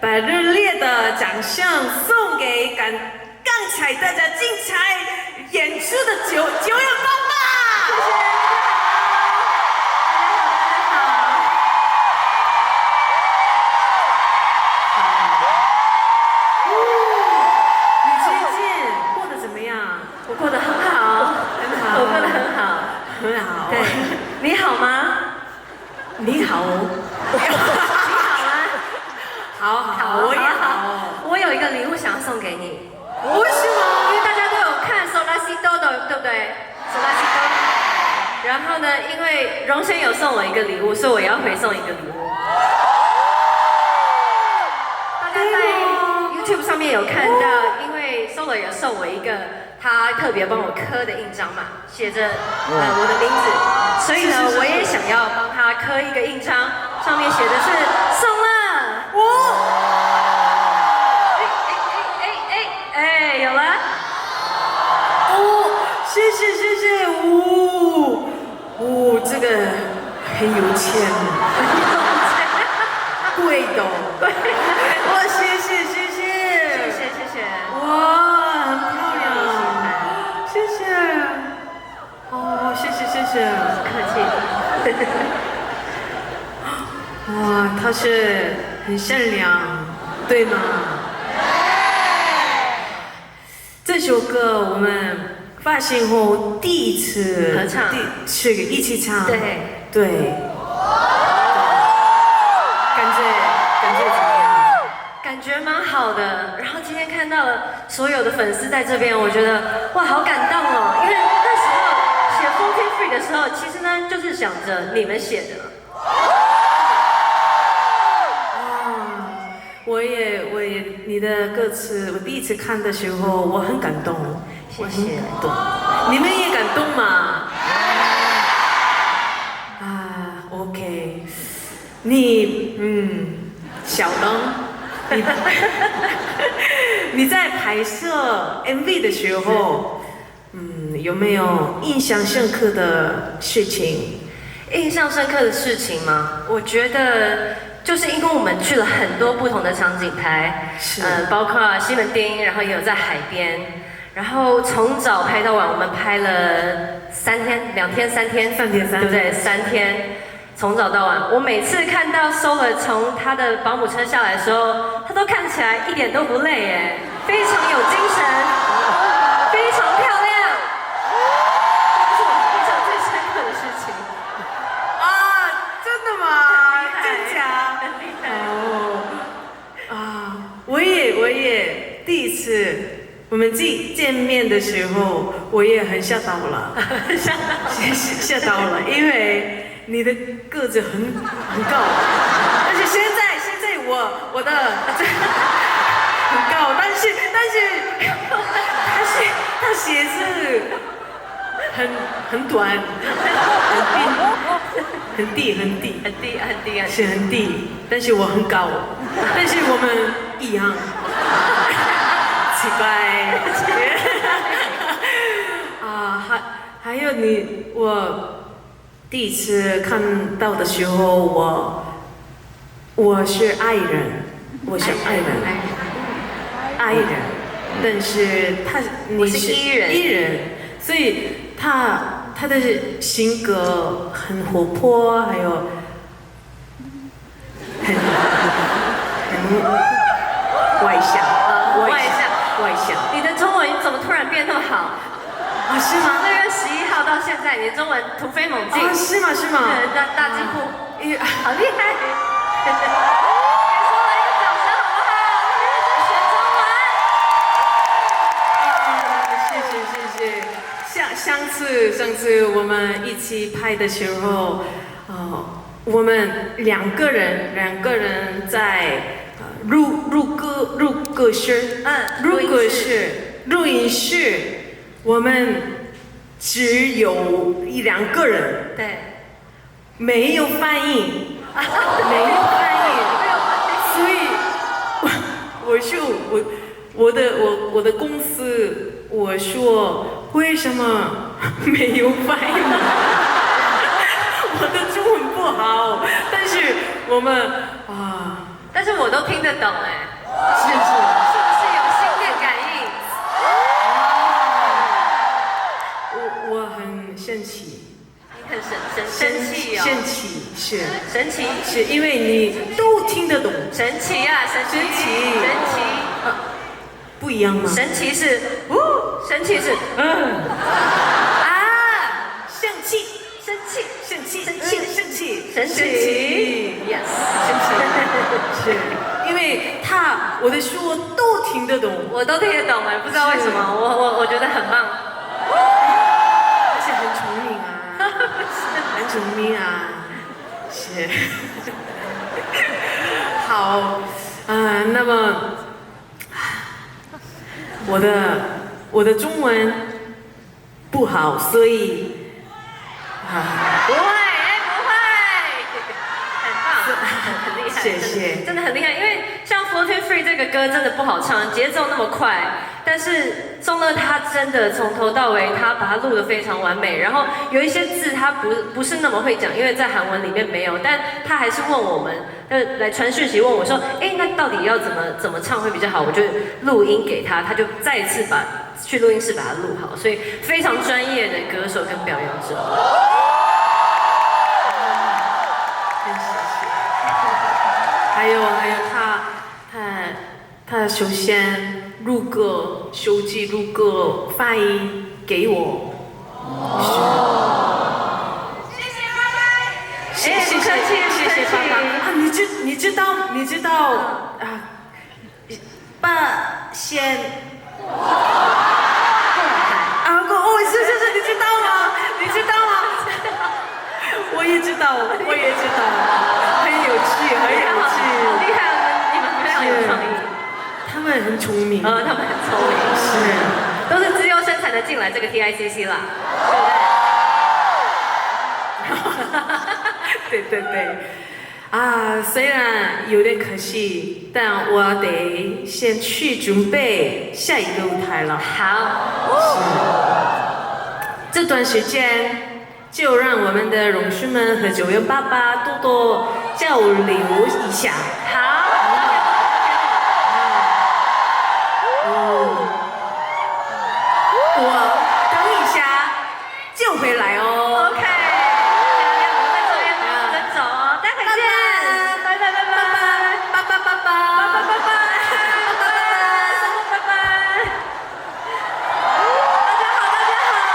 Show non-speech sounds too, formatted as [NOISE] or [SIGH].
把热烈的掌声送给刚刚才大家精彩演出的九九月爸爸。谢谢。好好，我也好。我有一个礼物想要送给你，为什么？因为大家都有看《索拉西多》的，对不对？索拉西多。然后呢，因为荣轩有送我一个礼物，所以我也要回送一个礼物。大家在 YouTube 上面有看到，因为 Solo 有送我一个他特别帮我刻的印章嘛，写着呃我的名字，所以呢，我也想要帮他刻一个印章，上面写的是送了。我哎哎哎哎哎，有了。哦，谢谢谢谢，哦哦，这个很有钱，[LAUGHS] 贵的，对，哇，谢谢谢谢谢，谢谢谢。哇，很漂亮，谢谢，哦，谢谢谢谢，客气。[LAUGHS] 哇，他是很善良，对吗？这首歌我们发行后第一次合唱第是一起唱，对对，感觉感觉怎么样？感觉蛮好的。然后今天看到了所有的粉丝在这边，我觉得哇，好感动哦。因为那时候写《Forty Free》的时候，其实呢就是想着你们写的。我也我也你的歌词，我第一次看的时候我很感动，谢谢感动，你们也感动吗？啊，OK，你嗯，小灯，你 [LAUGHS] 你在拍摄 MV 的时候，嗯，有没有印象深刻的事情？印象深刻的事情吗？我觉得就是因为我们去了很多不同的场景拍，是呃，包括西门町，然后也有在海边，然后从早拍到晚，我们拍了三天、两天、三天、三天三对不对？三天，从早到晚。我每次看到 Solar 从他的保姆车下来的时候，他都看起来一点都不累耶，非常有精神，第一次我们见见面的时候，我也很吓到了，吓吓吓到了，因为你的个子很很高，但是现在现在我我的很高，但是但是他是他鞋子很很短，很低很低。很低很低很低。是很低，但是我很高，但是我们一样，奇怪。[LAUGHS] 啊，还还有你，我第一次看到的时候，我我是爱人，我是爱人，爱人，但是他你是 E 人艺人，所以他他的性格很活泼，还有很很外向，外向外向你的中文怎么突然变那么好？啊？是吗？六月十一号到现在，你的中文突飞猛进，啊，是吗？是吗？对大大进步，哎好厉害！给说了一个掌声好不好？我们认真学中文。啊，谢谢谢谢。上上次上次我们一起拍的时候，哦，我们两个人两个人在呃录录歌录歌室，嗯录歌录音室。录音室，我们只有一两个人，对，没有翻译，[LAUGHS] 没有翻译。所以，[LAUGHS] 我我就我我的我我的公司，我说为什么 [LAUGHS] 没有翻译？我的中文不好，但是我们啊，但是我都都听得懂哎，是是。是不是有心电感应？我我很神奇，你很神神生气哦，神奇是。神奇是因为你都听得懂，神奇啊，神奇神奇神奇。不一样吗？神奇是，呜，神奇是，嗯啊，生气生气，生气生气嗯生气神奇，yes，生气 [LAUGHS] 是因为他我的书我都听得懂，我都听得懂哎，不知道为什么，我我我觉得很棒，而且很聪明啊，[LAUGHS] 很聪明啊，是。[LAUGHS] 好，啊、那么我的我的中文不好，所以啊，不会，哎，不会，很棒，很厉害，谢谢真的很厉害。因为像《Floating Free》这个歌真的不好唱，节奏那么快，但是宋乐他真的从头到尾他把它录得非常完美，然后有一些字他不不是那么会讲，因为在韩文里面没有，但他还是问我们，呃，来传讯息问我说，哎，那到底要怎么怎么唱会比较好？我就录音给他，他就再一次把去录音室把它录好，所以非常专业的歌手跟表演者。还有还有他他他首先录个，手机录个发音给我。谢哎谢谢不客气谢谢谢不客气爸爸啊！你知你知道你知道啊？爸先聪明，呃，他们很聪明，是。都是资优生才能进来这个 TICC 啦，对不对？[LAUGHS] 对对，啊，虽然有点可惜，但我得先去准备下一个舞台了。好，是。这段时间，就让我们的榕树们和九月爸爸多多交流一下。好，会来哦。